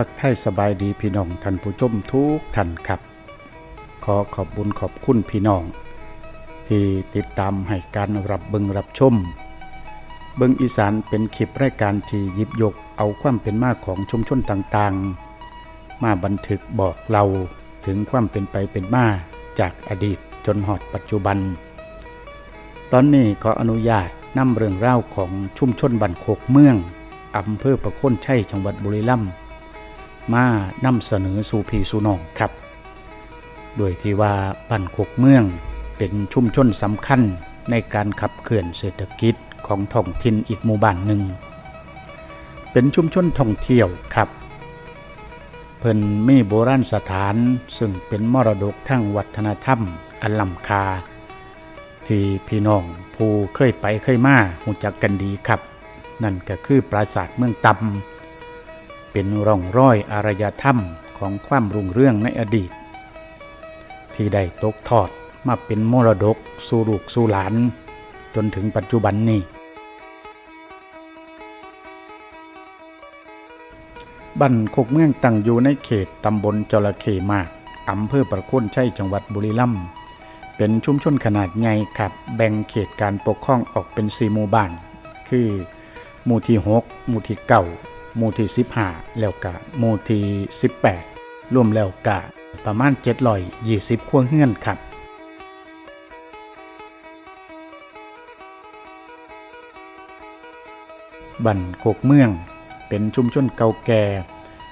ทักทายสบายดีพี่น้องท่านผู้ชมทุกท่านครับ ขอขอบบุญขอบคุณพี่น้อง ที่ติดตามให้การรับเบิงรับชม เบิงอีสานเป็นคลิปรายการที่ยิบยกเอาความเป็นมาของชุมชนต่างๆ มาบันทึกบอกเราถึงความเป็นไปเป็นมาจากอดีตจนหอดปัจจุบัน ตอนนี้ขออนุญาตนำเรื่องเล่าของชุมชนบันโคกเมืองอำเภอประโคนชัยจังหวัดบุรีรัมย์ มานำเสนอสู่พี่สู่น้องครับ โดยที่ว่าบันโคกเมืองเป็นชุมชนสำคัญในการขับเคลื่อนเศรษฐกิจของท้องถิ่นอีกหมู่บ้านหนึ่ง เป็นชุมชนท่องเที่ยวครับ เพิ่นมีโบราณสถานซึ่งเป็นมรดกทางวัฒนธรรมอันล้ำค่าที่พี่น้องผู้เคยไปเคยมาหูจักกันดีครับ นั่นก็คือปราสาทเมืองตำ เป็นร่องรอยอารยธรรมของความรุ่งเรืองในอดีต ที่ได้ตกทอดมาเป็นมรดกสู่ลูกสู่หลาน จนถึงปัจจุบันนี้บ้านโคกเมืองตั้งอยู่ในเขตตำบลจระเข้มากอำเภอประโคนชัยจังหวัดบุรีรัมย์เป็นชุมชนขนาดใหญ่ครับแบ่งเขตการปกครองออกเป็นสี่หมู่บ้าน คือ หมู่ที่ 6 หมู่ที่9 หมู่ที่15แล้วก็หมู่ที่18 รวมแล้วก็ประมาณ720ครัวเฮือนครับบันโคกเมือง เป็นชุมชนเก่าแก่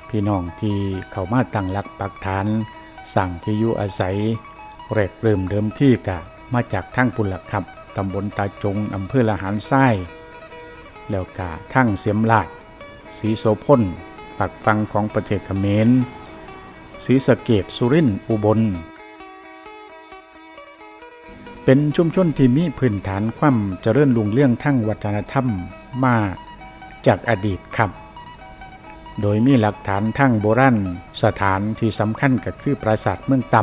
พี่น้องที่เข้ามาตั้งหลักปักฐานสั่งที่อยู่อาศัยแรกเริ่มเดิมที่กะมาจากทั้งปุนละครับตำบลตาจงอำเภอละหารไส้แล้วกะทั้งเสียมลาด สีโสพลปักฟังของประเทศเขมรศรีสะเกดสุรินทร์อุบล เป็นชุมชนที่มีพื้นฐานความเจริญรุ่งเรื่องทั้งวัฒนธรรมมาจากอดีตครับ โดยมีหลักฐานทั้งโบราณสถานที่สำคัญก็คือปราสาทเมืองต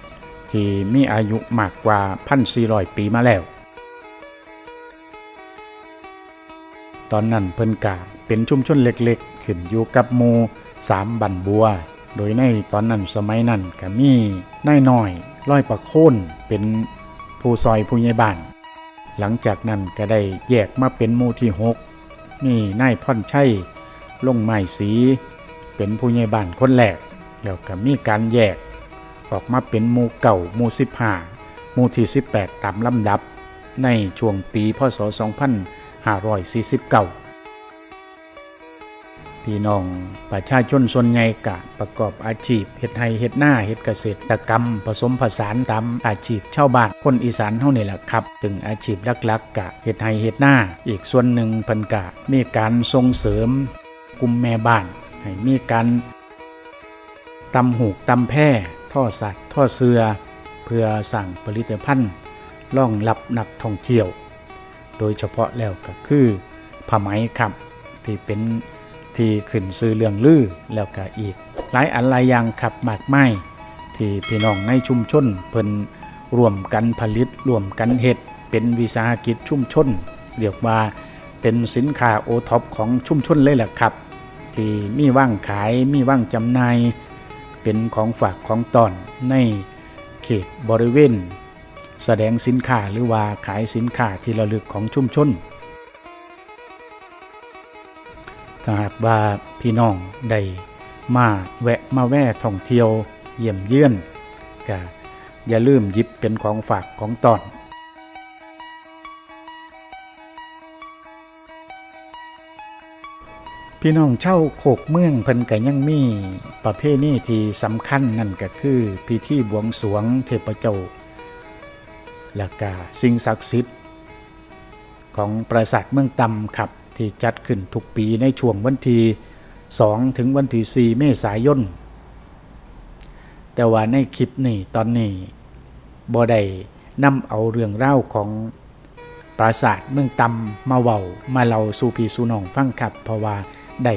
ำที่มีอายุมากกว่า 1,400 ปีมาแล้ว ตอนนั้นเพิ่นกาเป็นชุมชนเล็กๆ ขึ้นอยู่กับหมู่สามบันบัว โดยในตอนนั้นสมัยนั้นก็มีนายน้อยร้อยประโคนเป็นผู้ซอยผู้ใหญ่บ้าน หลังจากนั้นก็ได้แยกมาเป็นหมู่ที่หกมีนายพ่อนชัยลงไม้สี เป็นผู้ใหญ่บ้านคนแรกแล้วก็มีการแยก ออกมาเป็นหมู่เก่าหมู่สิบห้าหมู่ที่สิบแปดตามลำดับ ในช่วงปีพศ 2549 พี่น้องประชาชนส่วนใหญ่กะประกอบอาชีพเฮ็ดไร่เฮ็ดหน้าเฮ็ดเกษตรกรรม ผสมผสานตามอาชีพชาวบ้านคนอีสานเฮานี่แหละครับถึงอาชีพหลักๆกะเฮ็ดไร่เฮ็ดหน้า อีกส่วนหนึ่งพิ่นกะมีการส่งเสริมกลุ่มแม่บ้าน ให้มีการตำหูกตำแพ่ท่อสัตว์ท่อเสือ เพื่อสั่งผลิตภัณฑ์รองรับนักท่องเที่ยว โดยเฉพาะแล้วก็คือผ้าไหมครับ ที่เป็นที่ขึ้นซื้อเรื่องลือแล้วก็อีก หลายอันหลายอย่างครับมากมายที่พี่น้องในชุมชนเพิ่นร่วมกันผลิตร่วมกันเฮ็ดเป็นวิสาหกิจชุมชน เรียกว่าเป็นสินค้าโอท็อปของชุมชนเลยแหละครับ ที่มีว่างขายมีว่างจำหน่ายเป็นของฝากของตอนในเขตบริเวณ แสดงสินค้าหรือว่าขายสินค้าที่ระลึกของชุมชนถ้าหากว่าพี่น้องได้มาแวะมาแวะท่องเที่ยวเยี่ยมเยือนก็อย่าลืมหยิบเป็นของฝากของตอนพี่น้องเช่าโคกเมืองเพิ่นก็ยังมีประเพณีที่สำคัญนั่นก็คือพิธีบวงสรวงเทพเจ้า และก็สิ่งศักดิ์สิทธิ์ของปราสาทเมืองตำครับ ที่จัดขึ้นทุกปีในช่วงวันที่2ถึงวันที่4เมษายน แต่ว่าในคลิปนี้ตอนนี้บ่ได้นำเอาเรื่องเล่าของปราสาทเมืองตำมาเว้ามาเล่าสู่พี่สู่น้องฟังครับ เพราะว่าได้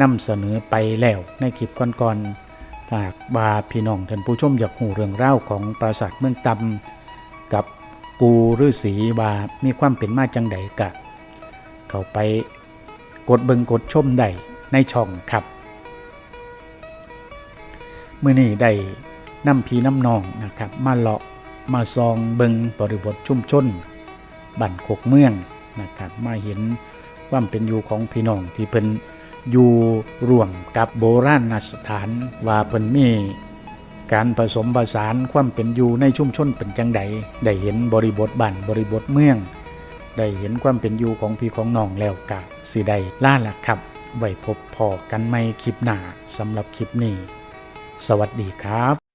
นำเสนอไปแล้วในคลิปก่อนๆหากว่าพี่น้องท่านผู้ชมอยากหูเรื่องเล่าของปราสาทเมืองตำ กับปูฤาษีว่ามีความเป็นมาจังใดกะ เข้าไปกดเบิงกดชมได้ในช่องครับมื้อนี้ได้นำพีน้ำนองนะครับ มาเลาะมาซองเบิงบริบทชุ่มชนบ้านโคกเมืองนะครับมาเห็นความเป็นอยู่ของพี่น้องที่เพิ่นอยู่ร่วมกับโบราณสถานว่าเพิ่นมี การผสมผสานความเป็นอยู่ในชุมชนเป็นจังใดได้เห็นบริบทบ้านบริบทเมือง ได้เห็นความเป็นอยู่ของพี่ของน้องแล้วกะสิได้ล่าละครับไว้พบพอกันไม่คลิปหน้าสำหรับคลิปนี้ สวัสดีครับ